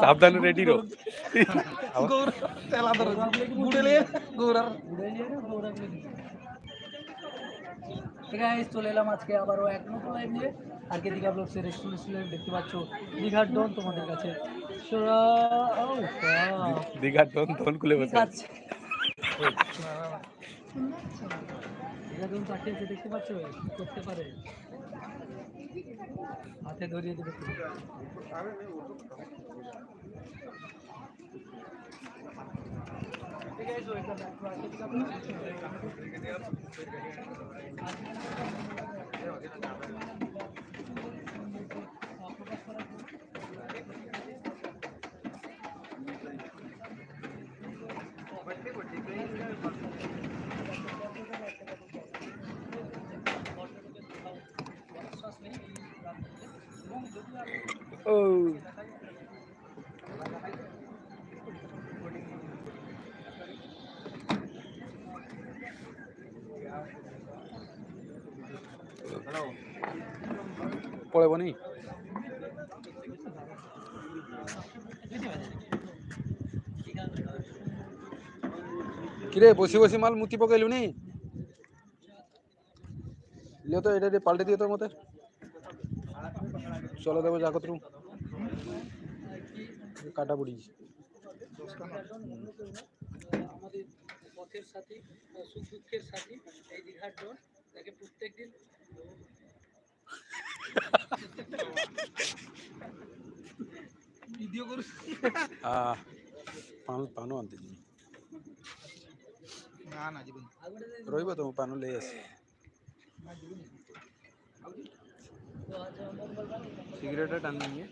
সাবধানে ready rho. চলে এলাম আজকে আবারও এক নতুন লাইভ নিয়ে। আর কে দীঘা ব্লগসের এক্সক্লুসিভ দেখতে পাচ্ছ? দীঘার ডন তোমাদের কাছে। দীঘার দন দন খুলে বসে দীঘা ডন তাকিয়েছে দেখতে পাচ্ছ করতে পারে হাতে ধরিয়ে দেবে পুরো। ঠিক আছে, ওইটা দেখো, আর কে দীঘা vlogs? ও। পড়ে বনি কিরে, বসি বসি মাল মুতি পকাইলু নি? লিও তো এটা দিয়ে পাল্টে দিও তোর মতে। চলো দেবো যা কতটুকু। কাটা বুড়ি আমাদের পথের সাথী সুখ দুঃখের সাথী এই দীঘার ডন তাকে প্রত্যেকদিন ভিডিও করুস আহ পান পানো আনতে দিবি। না না জীবন। রইব তো পানো লে আসি। তো আজ মঙ্গলবার সিগারেটটা টান নিয়ে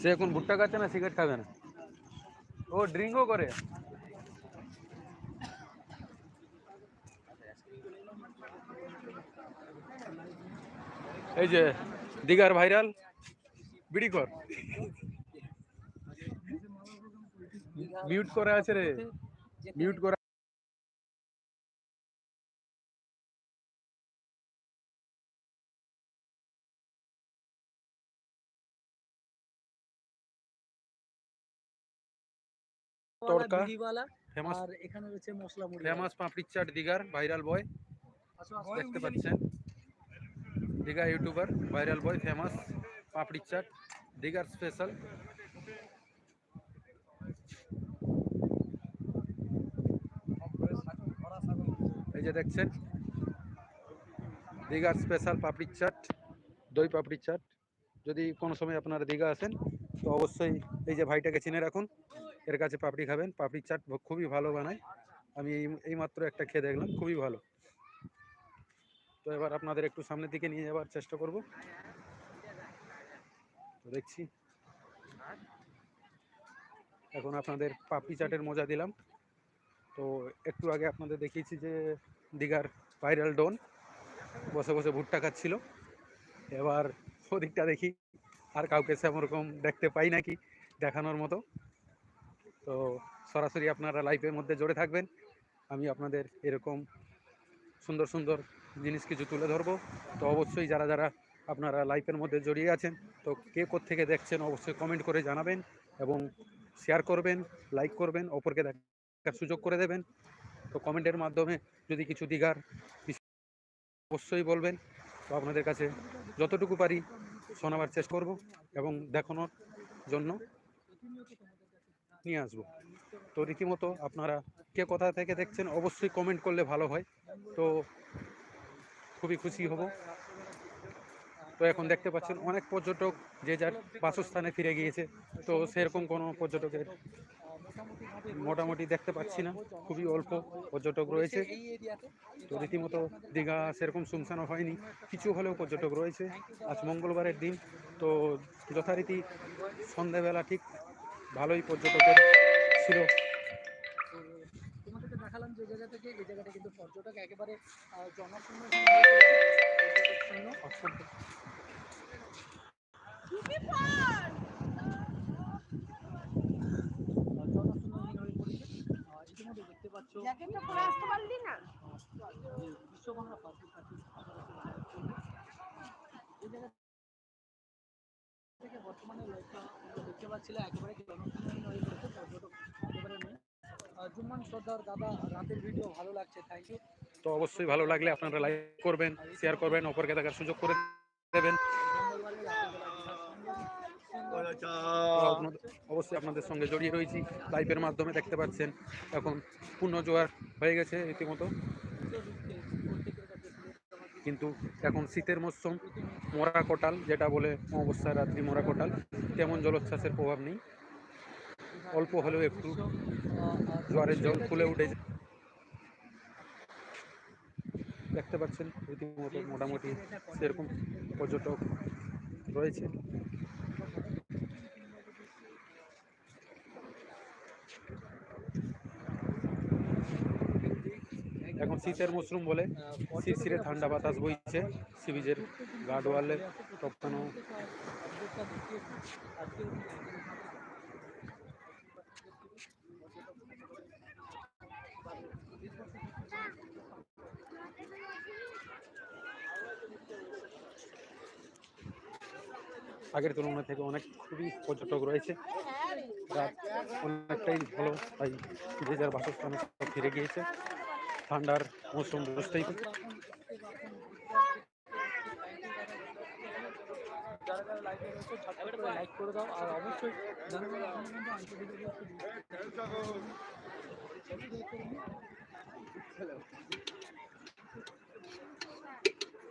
সে এখন ভুট্টা খাচ্ছে না সিগারেট খাবে না? ও ড্রিঙ্কও করে। এই যে দিঘার ভাইরাল বিড়ি কর। মিউট করে আছে রে। মিউট করা তড়কা। ফেমাস আর এখানে রয়েছে মশলা মুড়ি ফেমাস পাপড়ির চাট দিঘার ভাইরাল বয় আসো। দেখতে পাচ্ছেন Digha youtuber viral boy famous পাপড়ির চাট দীঘার স্পেশাল এই যে দেখছেন দীঘার স্পেশাল পাপড়ির চাট দই পাপড়ি চাট যদি কোনো সময় আপনারা দীঘা আসেন তো অবশ্যই এই যে ভাইটাকে চিনে রাখুন এর কাছে পাপড়ি খাবেন। পাপড়ি চাট খুবই ভালো বানায়। আমি এই, এইমাত্র একটা খেয়ে দেখলাম, খুবই ভালো। তো এবার আপনাদের একটু সামনের দিকে নিয়ে যাওয়ার চেষ্টা করব। তো দেখছি। এখন আপনাদের পাপড়ি চাটের মজা দিলাম। তো একটু আগে আপনাদের দেখিয়েছি যে দীঘার ভাইরাল ডন বসে বসে ভুট্টা খাচ্ছিল। এবার ওদিকটা দেখি আর কাউকে সেরকম রকম দেখতে পাই নাকি দেখানোর মতো। তো সরাসরি আপনারা লাইফের মধ্যে জড়ে থাকবেন। আমি আপনাদের এরকম সুন্দর সুন্দর জিনিস কিছু তুলে ধরবো। তো অবশ্যই যারা যারা আপনারা লাইফের মধ্যে জড়িয়ে আছেন, তো কে থেকে দেখছেন অবশ্যই কমেন্ট করে জানাবেন এবং শেয়ার করবেন লাইক করবেন, অপরকে দেখার সুযোগ করে দেবেন। তো কমেন্টের মাধ্যমে যদি কিছু দিঘার অবশ্যই বলবেন। তো আপনাদের কাছে যতটুকু পারি শোনাবার চেষ্টা করব এবং দেখানোর জন্য নিয়ে আসব। তো রীতিমতো আপনারা কে কোথা থেকে দেখছেন অবশ্যই কমেন্ট করলে ভালো হয়। তো খুবই খুশি হব। তো এখন দেখতে পাচ্ছেন অনেক পর্যটক যে যার বাসস্থানে ফিরে গিয়েছে। তো সেরকম কোনো পর্যটকের মোটামুটি দেখতে পাচ্ছি না। খুবই অল্প পর্যটক রয়েছে। তো রীতিমতো দীঘা সেরকম শুনশানো হয়নি। কিছু হলেও পর্যটক রয়েছে। আজ মঙ্গলবারের দিন। তো যথারীতি সন্ধেবেলা ঠিক ভালোই পর্যটকের ছিল। তোমাদেরকে দেখালাম যে জায়গা থেকে এই জায়গাটা কিন্তু পর্যটক একেবারে জনশূন্য শূন্য। আহ, জনশূন্যহীন হয়ে পড়েছে। আহ, ইতিমধ্যে দেখতে পাচ্ছ জ্যাকেটটা পরে আসতে পারলি না যে বিশ্ববাংলা পার্কের কাছে বর্তমানে দেখতে পাচ্ছিলাম একেবারে জুম্মান সর্দার, দাদা, রাতের ভিডিও ভালো লাগছে থ্যাংক ইউ তো অবশ্যই ভালো লাগলে আপনারা লাইক করবেন শেয়ার করবেন, অপরকে দেখার সুযোগ করে দেবেন। অবশ্যই আপনাদের সঙ্গে জড়িয়ে রয়েছি লাইভের মাধ্যমে দেখতে পাচ্ছেন, এখন পূর্ণ জোয়ার হয়ে গেছে রীতিমতো। কিন্তু এখন শীতের মরশুম মরা কোটাল, যেটা বলে অবস্থা রাত্রি মরা কোটাল, তেমন জলোচ্ছ্বাসের প্রভাব নেই। অল্প হলেও একটু জোয়ারের জল ফুলে উঠেছে দেখতে পাচ্ছেন রীতিমতো মোটামুটি সেরকম পর্যটক রয়েছে। এখন শীতের মশরুম বলে। শিরশিরে ঠান্ডা বাতাস বইছে সি বিচের গার্ডওয়ালে টপকানো। আগের তুলনা থেকে অনেক খুবই পর্যটক রয়েছে। অনেকটাই ভালো, তাই যে যার বাসস্থানে ফিরে গিয়েছে। ঠান্ডার মৌসুম বুঝতেই। যারা করে দাও আর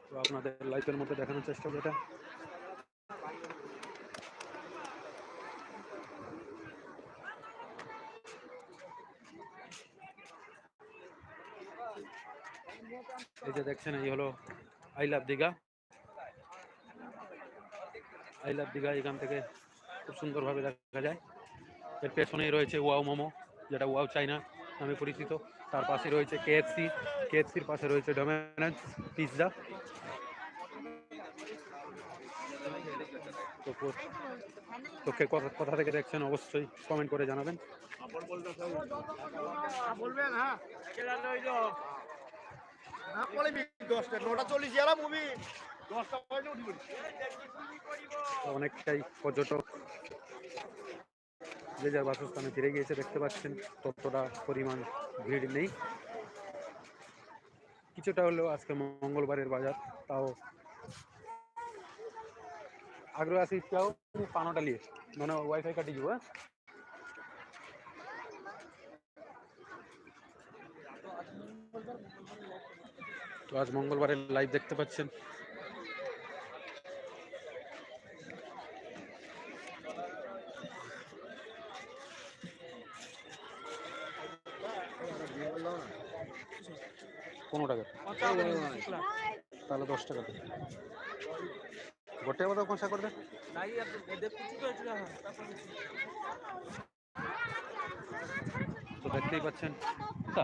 তো আপনাদের লাইফের মধ্যে দেখানোর চেষ্টা যেটা এই যে দেখছেন, এই হলো I love Digha. I love Digha, এখান থেকে খুব সুন্দরভাবে দেখা যায়। এর পেছনেই রয়েছে ওয়াও মোমো, যেটা ওয়াও চাইনা নামে পরিচিত। তার পাশে রয়েছে কেএফসি, কেএফসির পাশে রয়েছে ডোমিনোস পিৎজা। তো কে কথা কোথা থেকে দেখছেন, অবশ্যই কমেন্ট করে জানাবেন। বলবেন হ্যাঁ। অনেকটাই পর্যটক। যে যার বাসস্থানে ফিরে গিয়েছে, দেখতে পাচ্ছেন, ততটা পরিমাণ ভিড় নেই। কিছুটা হলেও আজকে মঙ্গলবারের বাজার, তাও আগ্রহ আছি চাও পানোটা লিয়ে মানে ওয়াইফাই কাটি যাব হ্যাঁ? তো আজ মঙ্গলবারের লাইভ দেখতে পাচ্ছেন। পনেরো টাকা। তাহলে দশ টাকা গোটে কথা কষা করবে তো দেখতেই পাচ্ছেন। তা,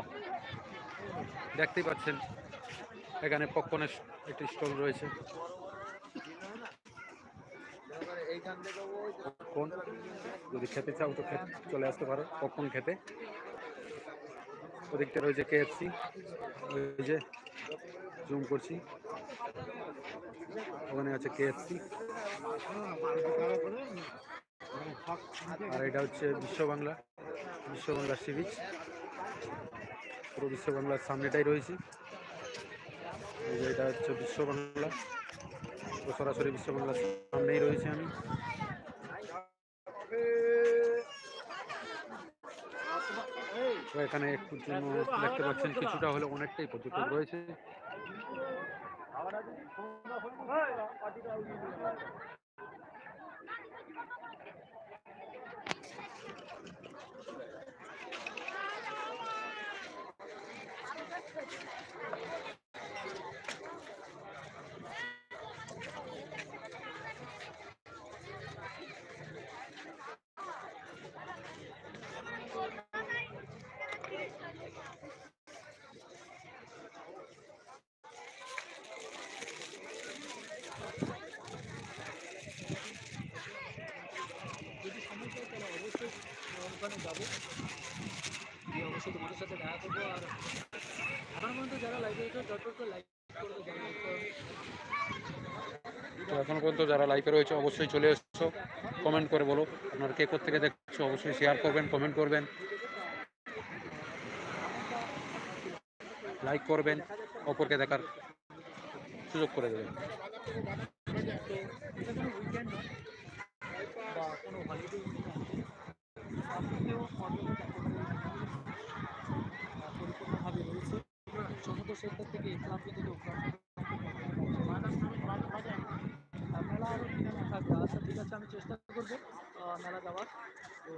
দেখতেই পাচ্ছেন। এখানে পপকর্নের একটি স্টল রয়েছে। যদি খেতে চাও তো চলে আসতে পারো পপকর্ন খেতে। ওদিকটা রয়েছে কেএফসি যে জুম করছি। ওখানে আছে কেএফসি আর এটা হচ্ছে বিশ্ব বাংলা বিশ্ব বাংলা সি বিচ পুরো বিশ্ব বাংলার সামনেটাই রয়েছে। এই যে এটা হচ্ছে বিশ্ব বাংলা তো সরাসরি বিশ্ব বাংলার সামনেই রয়েছে আমি। এখানে একটু জন্য দেখতে পাচ্ছেন, কিছুটা হলে অনেকটাই পর্যটক রয়েছে। যদি যাব। অবশ্যই তোমাদের সাথে দেখা করব আর এখন পর্যন্ত যারা লাইভে করে লাইক। তো এখন পর্যন্ত যারা লাইভে রয়েছে অবশ্যই চলে এসছো কমেন্ট করে বলো আপনারা কে থেকে দেখছ অবশ্যই শেয়ার করবেন কমেন্ট করবেন। লাইক করবেন অপরকে দেখার সুযোগ করে দেবেন। কোনো হলিডে সৈকত থেকে থেকে উত্তরাখণ্ড মেলা আরও কি নামে থাকবে আচ্ছা ঠিক আছে, আমি চেষ্টা করব মেলা যাওয়ার। তো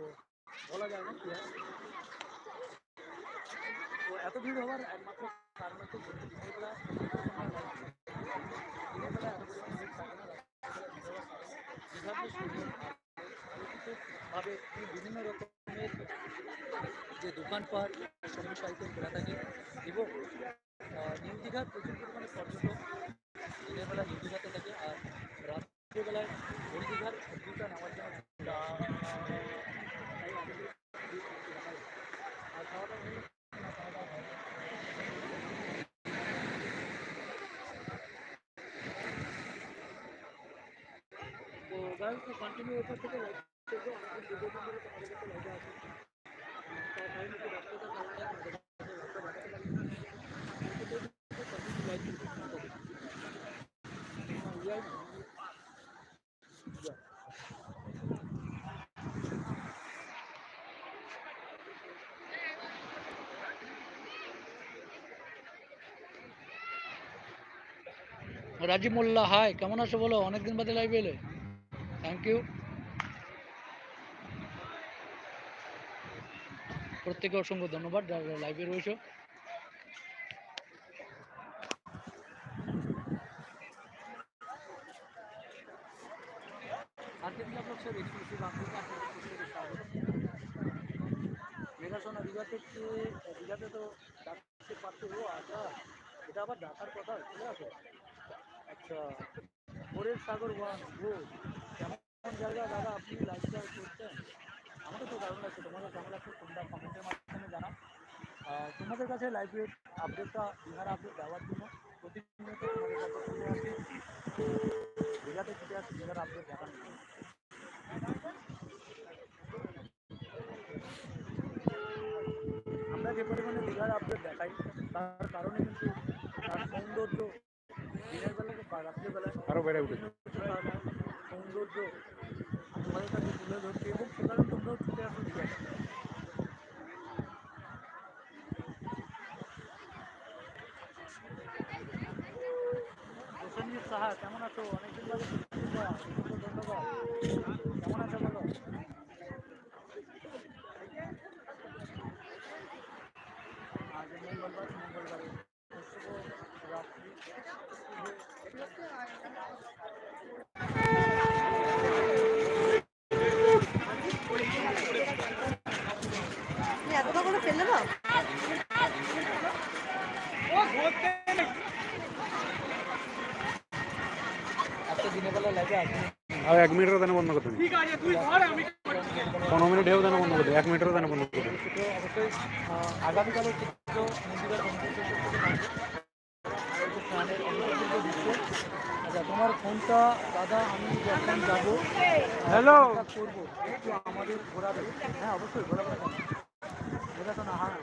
বলা যায় না কি তো এত ভিড় হওয়ার একমাত্র কারণ হচ্ছে ভাবে বিভিন্ন রকমের যে দোকানপাট সমস্যা আইটেম করা থাকে। এবং আহ, নিউ দীঘার প্রচুর পরিমাণে পর্যটক দিনের বেলা নিউ দীঘাতে থাকে আর রাত্রিবেলায় ওই দীঘার ভিউটা নেওয়ার জন্য তা- তাই আমাদের ভিড় একটু দেখা যায়। আর খাওয়া দাওয়া হলো? না, খাওয়া দাওয়া হয়নি। তো গাইস তো কন্টিনিউ এরপর থেকে লাইভ করব আমাদের ভিডিও ধরে তোমাদের কাছে লাইভে আসবে তার টাইম একটু ব্যস্ততার কারণে আমাদের কাছে লাইভটা বাড়াতে পারি না কন্টিনিউ লাইভ করব ইয়াই না রাজি মোল্লা হাই কেমন আছো বলো? অনেকদিন বাদে লাইভে এলে। থ্যাংক ইউ প্রত্যেকে অসংখ্য ধন্যবাদ যারা লাইভে রয়েছে। মেঘা সোনা, দীঘা তো ডাকতে পারতো। আচ্ছা এটা আবার ডাকার কথা ঠিক আছে আচ্ছা ভোরের সাগর ওয়ান ও কেমন জায়গা দাদা, আপনি লাইফটা করছেন? আমাকে তো দারুণ লাগছে তোমাদের কেমন লাগছে? তোমরা কমেন্টের মাধ্যমে আর তোমাদের কাছে লাইব্রেরির আপডেটটা দীঘার আপডেট দেওয়ার জন্য প্রতিনিয়ত তোমাদের কাছে চলে আসি। দীঘাতে ছুটে আসি দীঘার আপডেট দেখানোর জন্য। আমরা যে পরিমাণে দীঘার আপডেট দেখাই, তার কারণে কিন্তু তার সৌন্দর্য আরও বেড়ে উঠেছে সৌন্দর্য তোমাদের কাছে তুলে ধরছি এবং সে কারণে তোমরাও ছুটে আসো প্রসেনজিৎ সাহা কেমন আছো অনেকদিন বাদে ধন্যবাদ কেমন আছো বলো আজ মঙ্গলবার মঙ্গলবারে শুভ রাত্রি তুমি এতটা করে ফেললে না আজকে দিনের বেলা লাইভে আসবে আর এক মিনিটেরও দানে বন্ধ করতে পনেরো মিনিট হেও দানে বন্ধ করতে এক মিনিটেরও দানে বন্ধ করতে তো অবশ্যই আহ, আগামীকালের চিত্র মন্দিরের। আচ্ছা তোমার ফোনটা দাদা আমি যখন যাব হ্যালো! করব। একটু আমাদের ঘোরাবে। হ্যাঁ অবশ্যই ঘোরাবে না কেন? ঘোরাতো না হ্যাঁ।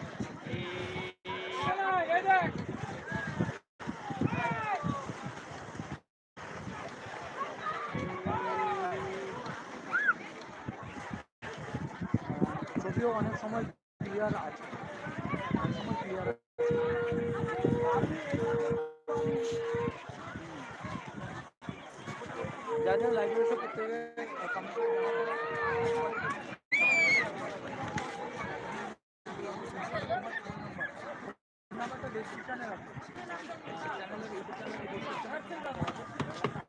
যদিও অনেক সময় ক্লিয়ার আছে অনেক সময় ক্লিয়ার যা যা লাইব্রেরি সব প্রত্যেকে কমেন্ট করে জানাবে। নাম্বারটা ডেসক্রিপশনে রাখো চ্যানেলের ইউটিউব চ্যানেলের